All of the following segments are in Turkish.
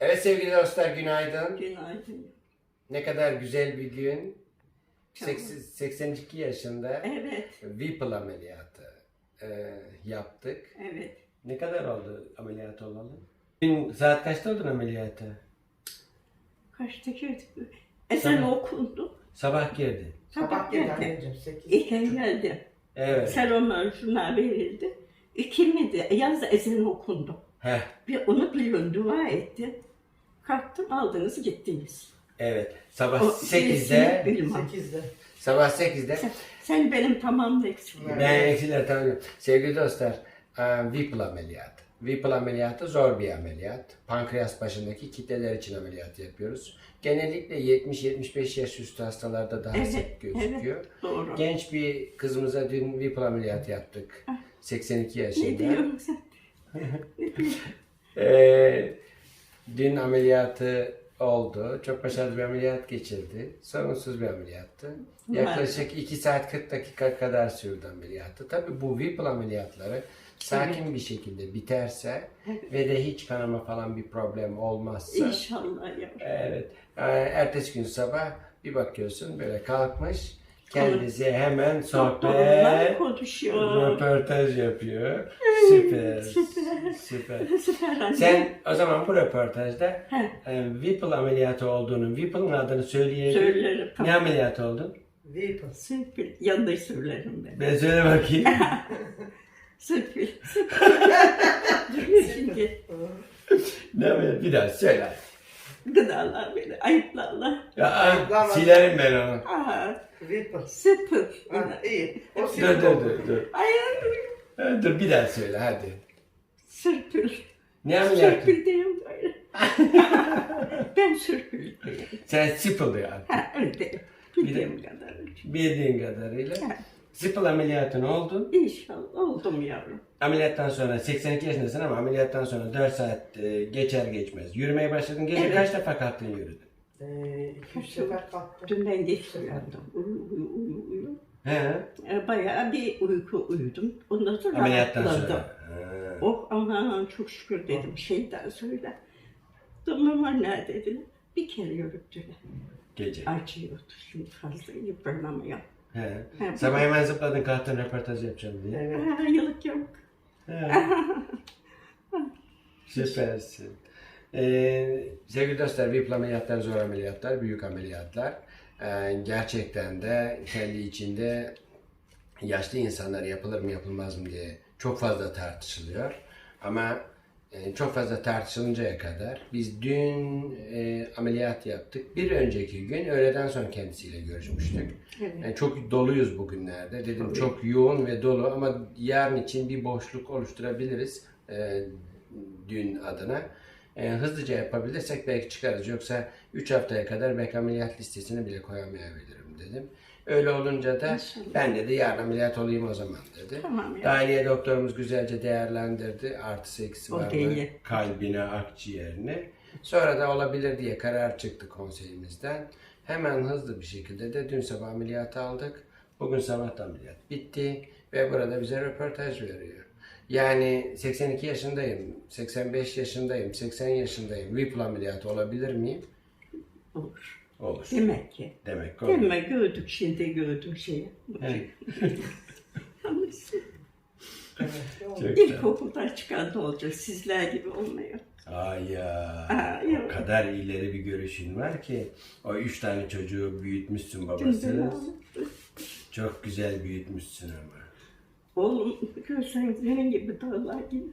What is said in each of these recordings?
Evet sevgili dostlar günaydın. Günaydın. Ne kadar güzel bir gün. Çok. 80 82 yaşında Evet, Whipple ameliyatı e, yaptık. evet. Ne kadar oldu ameliyat olalı? Dün saat kaçta oldun ameliyata? Kaçta girdik? Ezan Sabah. okundu. Sabah girdi. Sabah geldi anneciğim 8. İlken geldi. Evet. Selamlar şuna verildi. İki miydi? Yaz ezan okundu. Heh, Bir onu biliyorum dua etti. Kalktım aldınız gittiniz. evet. Sabah O 8'de gerisini bilmem. 8'de. sabah 8'de Sen, sen benim tamam eksikliğim. Evet. ben eksiler tanıyorum. Sevgili dostlar e, Whipple ameliyatı. Whipple ameliyatı zor bir ameliyat. Pankreas başındaki kitleler için ameliyat yapıyoruz. Genellikle 70-75 yaş üstü hastalarda daha Evet, sık gözüküyor. Doğru. Genç bir kızımıza dün Whipple ameliyatı yaptık. 82 yaşında. Ne diyorsun sen? Ee, dün ameliyatı oldu. Çok başarılı bir ameliyat geçirdi. Sorunsuz bir ameliyattı. Yaklaşık 2 saat 40 dakika kadar sürdü ameliyatı. Tabii bu Whipple ameliyatları sakin bir şekilde biterse ve de hiç kanama falan bir problem olmazsa İnşallah ya. evet ee, ertesi gün sabah bir bakıyorsun böyle kalkmış kendisi hemen sohbet konuşuyor. röportaj yapıyor. Süper. Süper. Süper. Süper anne. Sen o zaman bu röportajda He. e, Whipple ameliyatı olduğunu, Whipple'ın adını söyleyelim. Söylerim. Ne Tamam. ameliyatı oldun? Weeple. Süper. Yanında söylerim ben. Ben söyle bakayım. Süper. Dur şimdi. ne ameliyatı? Bir daha söyle. Gıdalar beni. Ayıplarlar. Ya, Ayıplama. silerim ben onu. Aha. Weeple. Süper. Ha, iyi. O Dur dur oldu. dur dur. Ay. Ha, Dur bir daha söyle hadi. Süper. Ne ameliyatı? Sürpül diyeyim böyle. ben diyeyim. Sen Sipple yani. Ha öyle. Bildiğim kadar. Bildiğin kadarıyla. Ha. Sipple ameliyatın oldun. İnşallah oldum yavrum. Ameliyattan sonra 82 yaşındasın ama ameliyattan sonra 4 saat e, geçer geçmez. Yürümeye başladın. Gece Evet. kaç defa kalktın yürüdün? Ee, iki üç sefer kalktım. Dün ben geç uyandım. Uyu uyu uyu uyu. He. E, Bayağı bir uyku uyudum. Ondan sonra Ameliyattan rahatladım. sonra. Ha. Oh aman çok şükür dedim şeyden söyle. Domuma ne dediler? Bir kere yürüttüler. Gece. Acıyordu şimdi fazla yıpranamıyor. He. He, Sabah hemen zıpladın kalktın röportaj yapacağım diye. Evet. Ha, yılık yok. He. Süpersin. Ee, sevgili dostlar, VIP ameliyatlar zor ameliyatlar, büyük ameliyatlar. Ee, gerçekten de kendi içinde yaşlı insanlar yapılır mı yapılmaz mı diye çok fazla tartışılıyor. Ama e, çok fazla tartışılıncaya kadar biz dün e, ameliyat yaptık. Bir önceki gün öğleden sonra kendisiyle görüşmüştük. Evet. Yani çok doluyuz bugünlerde. Dedim Tabii. çok yoğun ve dolu ama yarın için bir boşluk oluşturabiliriz e, dün adına. E, hızlıca yapabilirsek belki çıkarız. Yoksa 3 haftaya kadar belki ameliyat listesine bile koyamayabilirim dedim. Öyle olunca da İnşallah. ben dedi yarın ameliyat olayım o zaman dedi. Tamam ya. Dahiliye doktorumuz güzelce değerlendirdi. Artısı eksi O var mı? değil. Kalbine, akciğerine. Sonra da olabilir diye karar çıktı konseyimizden. Hemen hızlı bir şekilde de dün sabah ameliyatı aldık. Bugün sabah da ameliyat bitti ve burada bize röportaj veriyor. Yani 82 yaşındayım, 85 yaşındayım, 80 yaşındayım. Whipple ameliyatı olabilir miyim? Olur. Olur. Demek ki. Demek ki olur. Deme gördük şimdi gördük şeyi. Evet. Çok güzel. İlkokuldan çıkan da olacak. Sizler gibi olmuyor. Ay ya. Aa, o yok. kadar ileri bir görüşün var ki. O üç tane çocuğu büyütmüşsün Güzel babası. oldu. Çok güzel büyütmüşsün ama. Oğlum görsen senin gibi dağlar gibi.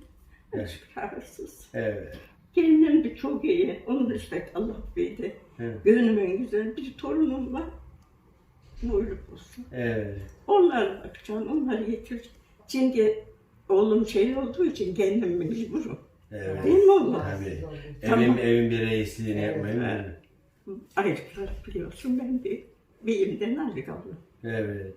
Evet. Açık rahatsız. Evet. Gelinim de çok iyi. Onu da işte Allah bildi. Evet. Gönlümün güzel bir torunum var. Buyruk olsun. Evet. Onlara bakacağım, onları getir. Şimdi oğlum şey olduğu için kendim mecburum. Evet. Değil mi oğlum? Tabii. Tamam. Evin, evin bir reisliğini Evet, yapmayı mı? Ayrıca biliyorsun ben bir beyimden ayrı kaldım. Evet.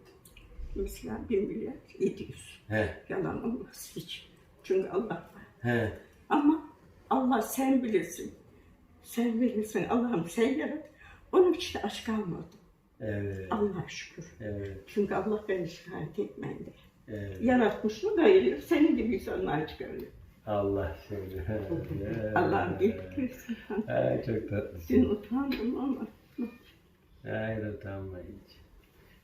Mesela bir milyar yedi yüz. He. Yalan olmaz hiç. Çünkü Allah var. He. Ama Allah sen bilirsin. Sen bilirsin. Allah'ım sen yarat. Onun için aşk almadım. Evet. Allah'a şükür. Evet. Çünkü Allah beni şikayet etmedi. Evet. Yaratmış mı gayri senin gibi insanlar çıkarıyor. Allah seni. Allah'ım getirsin. Ay çok Dün tatlısın. utandım ama. Hayır utanma hiç.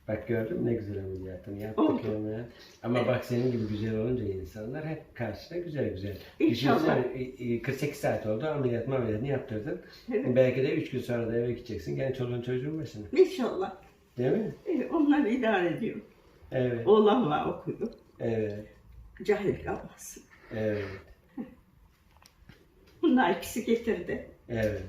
Bak gördün mü ne güzel ameliyatını yaptık Oldu. hemen. Ama bak senin gibi güzel olunca insanlar hep karşısına güzel güzel. İnşallah. Düşünsene, e, e, 48 saat oldu ameliyat ameliyatını yaptırdın. Evet. Belki de 3 gün sonra da eve gideceksin. Gene çoluğun çocuğun başına. İnşallah. Değil mi? Evet, onlar idare ediyor. Evet. Oğlan var okuyor. Evet. Cahil kalmasın. Evet. Bunlar ikisi getirdi. Evet.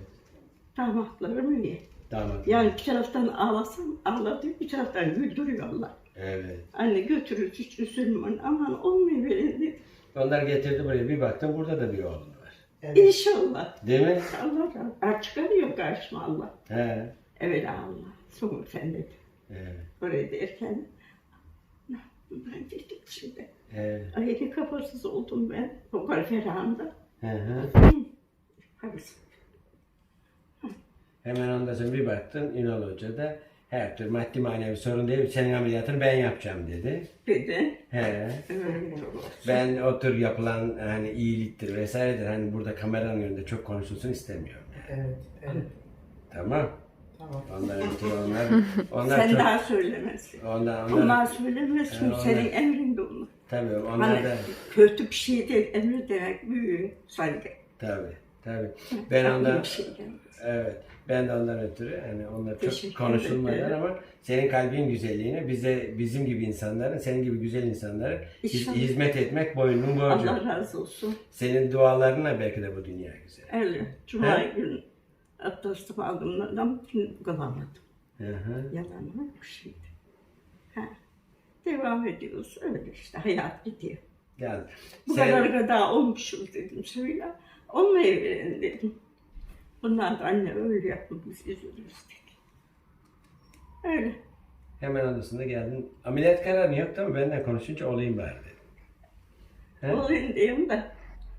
Damatlarım iyi. Damat. Yani bir taraftan ağlasam ağlatıyor, bir taraftan güldürüyorlar. Evet. Anne götürür hiç üzülme. Aman olmuyor dedi. Onlar getirdi buraya. Bir baktım burada da bir oğlun var. Evet. İnşallah. Değil mi? Allah Artık çıkarıyor karşıma Allah. He. Evet Allah. Sonra sen dedi. Evet. Oraya derken ne yaptım ben dedim şimdi. Evet. Ayrı kafasız oldum ben. O kadar ferahında. Hı hı. Hadi. Hemen ondan sonra bir baktın Ünal Hoca da her türlü maddi manevi sorun değil. Senin ameliyatını ben yapacağım dedi. Dedi. He. Ben o tür yapılan hani iyiliktir vesairedir. Hani burada kameranın önünde çok konuşulsun istemiyorum. Yani. Evet. Evet. Tamam. Tamam. Onlar onlar, onlar Sen çok... daha söylemezsin. Onlar, onlar, Onlar söylemezsin. Ee, onlar- Senin emrinde olur. tabii onlar Hani da... kötü bir şey değil. Emir demek büyük saygı. Tabii, tabii. Ben ondan... bir şey. Evet. Ben de ondan ötürü hani onlar çok Teşekkür ederim. ama senin kalbin güzelliğine bize bizim gibi insanların, senin gibi güzel insanlara hiz- İnşallah. hizmet etmek boynunun borcu. Allah razı olsun. Senin dualarınla belki de bu dünya güzel. Öyle. Cuma He? günü abdestimi aldım. Kılamadım. Hı hı. Yalan mı bir şeydi. Ha. Devam ediyoruz. Öyle işte hayat gidiyor. Yani Bu sen, kadar gıda olmuşuz dedim söyle. Olmaya verin dedim. Bunlar da anne öyle yapma biz üzülürüz dedi. Öyle. hemen odasında geldin. Ameliyat kararı yok ama benden konuşunca olayım bari dedim. He? Olayım diyeyim de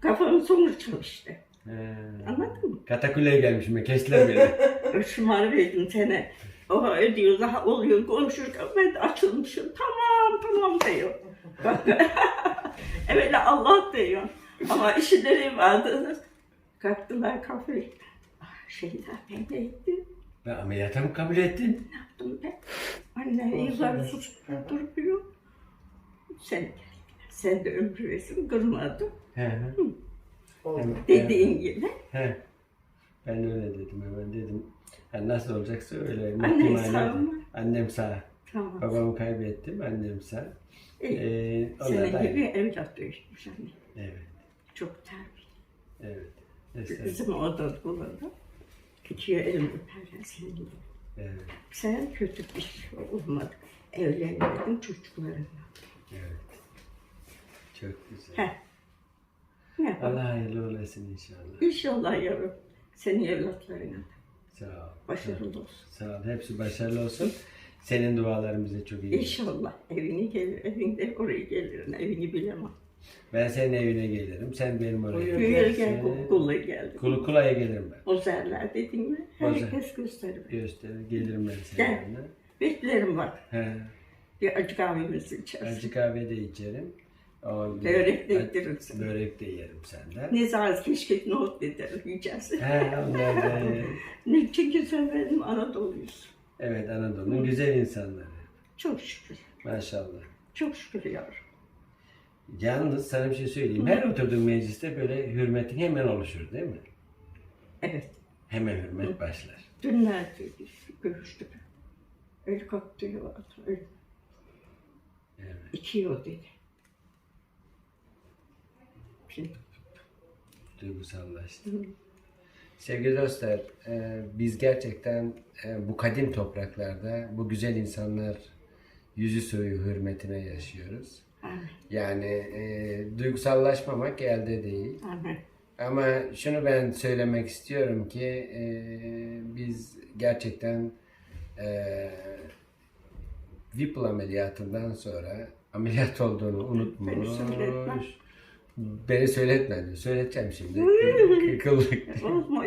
kafam sonuç çalıştı. He. Anladın mı? Katakulleye gelmişim ben. Kestiler beni. Şımar verdim sene. Oha ediyor daha oluyor konuşurken ben de açılmışım. Tamam tamam diyor. evet Allah diyor. Ama işleri vardı. Kalktılar kafayı. Ah, Şeyda ben ameliyata mı kabul ettin? Ne yaptım ben? Anne yıllar sus duruyor. Sen gel. Sen de ömrü versin kırmadım. He. he. Oldu. Dediğin gibi. He. Ben öyle dedim hemen dedim. Yani nasıl olacaksa öyle. Muhtemelen- sağ mı? Annem sağ. Tamam. Babamı kaybettim, annem sağ. Ee, Senin da gibi aynı. evlat büyütmüş anne. Evet, Çok terbiye. evet. Bizim oda bulundu. Küçüğe elimi öperler senin. Evet, Sen kötü bir şey olmadı. Evlenmedin çocuklarınla. evet. Çok güzel. Heh. Ne? Allah hayırlı olasın inşallah. İnşallah yavrum. Senin evlatlarına Sağ ol. başarılı olsun. Sağ ol. Hepsi başarılı olsun. Senin duaların bize çok iyi. gelir. İnşallah evini gelir, evinde oraya gelirim, evini bilemem. Ben senin evine gelirim. Sen benim oraya. Büyüye gelirsin. gel, Kulu geldi. Kulu kulaya gelirim ben. Ozerler dedin mi? Herkes gösterir. Gösterir. Gelirim ben senin Gel. evine. Beklerim bak. He. Bir acı kahvemizi içersin. Acı kahve de içerim. O, Börek de yedirirsin. Börek de yerim senden. Ne zaman keşke nohut eder yiyeceğiz. He, onlar da yerim. ne çünkü sen benim Anadolu'yuz. Evet Anadolu'nun güzel insanları. Çok şükür. Maşallah. Çok şükür yavrum. Yalnız sana bir şey söyleyeyim. Her oturduğun mecliste böyle hürmetin hemen oluşur değil mi? Evet. Hemen hürmet başlar. Dünlerde görüştük. El kalktı vardı. Öyle. Evet. İki yıl dedi. Şimdi Duygusallaştı. Sevgili dostlar, e, biz gerçekten e, bu kadim topraklarda bu güzel insanlar yüzü suyu hürmetine yaşıyoruz. Amin. Yani e, duygusallaşmamak elde değil. Amin. Ama şunu ben söylemek istiyorum ki e, biz gerçekten e, Whipple ameliyatından sonra ameliyat olduğunu unutmuş. Beni söyletme. Beni söyletmedi. Söyleteceğim şimdi.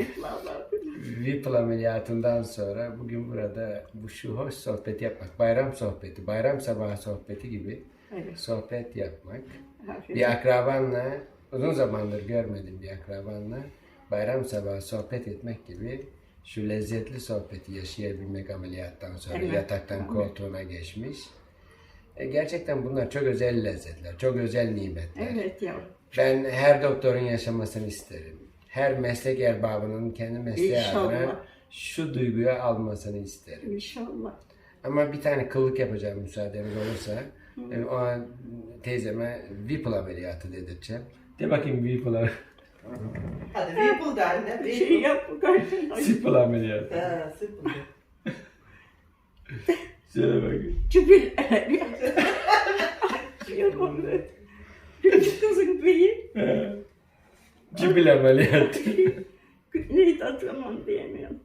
İflahlar. Whipple ameliyatından sonra bugün burada bu şu hoş sohbeti yapmak, bayram sohbeti, bayram sabahı sohbeti gibi Evet. sohbet yapmak, Aferin. bir akrabanla Uzun zamandır görmedim bir akrabanla. Bayram sabahı sohbet etmek gibi şu lezzetli sohbeti yaşayabilmek ameliyattan sonra Evet. yataktan koltuğuna geçmiş. E, gerçekten bunlar çok özel lezzetler, çok özel nimetler. Evet yavrum. Ben her doktorun yaşamasını isterim. Her meslek erbabının kendi mesleği İnşallah. adına şu duyguyu almasını isterim. İnşallah. Ama bir tane kıllık yapacağım müsaadeniz olursa. E, O an teyzeme Whipple ameliyatı dedirteceğim. De bakayım Whipple Hadi Whipple de anne. Bir şey yap bu kardeşim. Whipple ameliyatı. Ha, Whipple. Söyle bakayım. Cübil. Yapamam. Küçük kızın beyi. Cibil ameliyatı. Neydi hatırlamam diyemiyorum.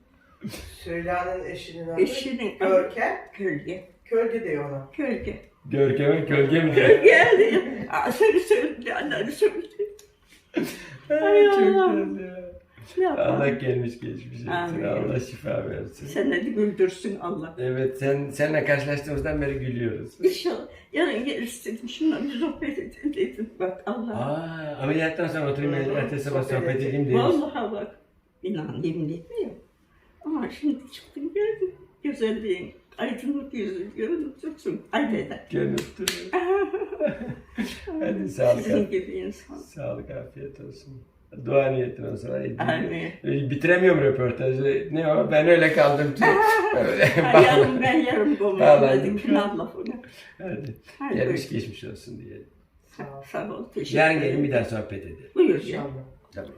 Süheyla'nın eşinin adı Eşinin Görkem. Kölge. Kölge diyor ona. Kölge. Görkem'in kölge mi? Kölge. Aa, seni söyledi. Anneanne söyledi. Ay Çok Allah'ım. güzel ya. Ne Allah yapalım? gelmiş geçmiş etsin. Amin. Allah şifa versin. Sen de güldürsün Allah. Evet sen seninle karşılaştığımızdan beri gülüyoruz. İnşallah. Yarın gelirsin. Şundan bir sohbet edelim dedim. Bak Allah. Aa, ameliyattan sonra oturayım ertesi sabah Sohbet edeyim demiş. Vallahi bak. İnan yemin etmiyorum. Ama şimdi çıktım geldim. Güzelliğin aydınlık yüzü görüntüsün. Aileden. Gönüttü. Hadi sağlık. Sizin gibi insan. Sağlık afiyet olsun. Dua niyetine sonra. Amin. Ee, Bitiremiyorum röportajı. Ne o? Ben öyle kaldım. Öyle. Ha, yarın ben yarın Vallahi. bulmadım. Pilav lafını. Hadi. Hadi buyur. geçmiş olsun diyelim. Sağ ol. Teşekkür Yarın ederim. gelin bir daha sohbet edelim. Buyur ya. İnşallah. Tamam.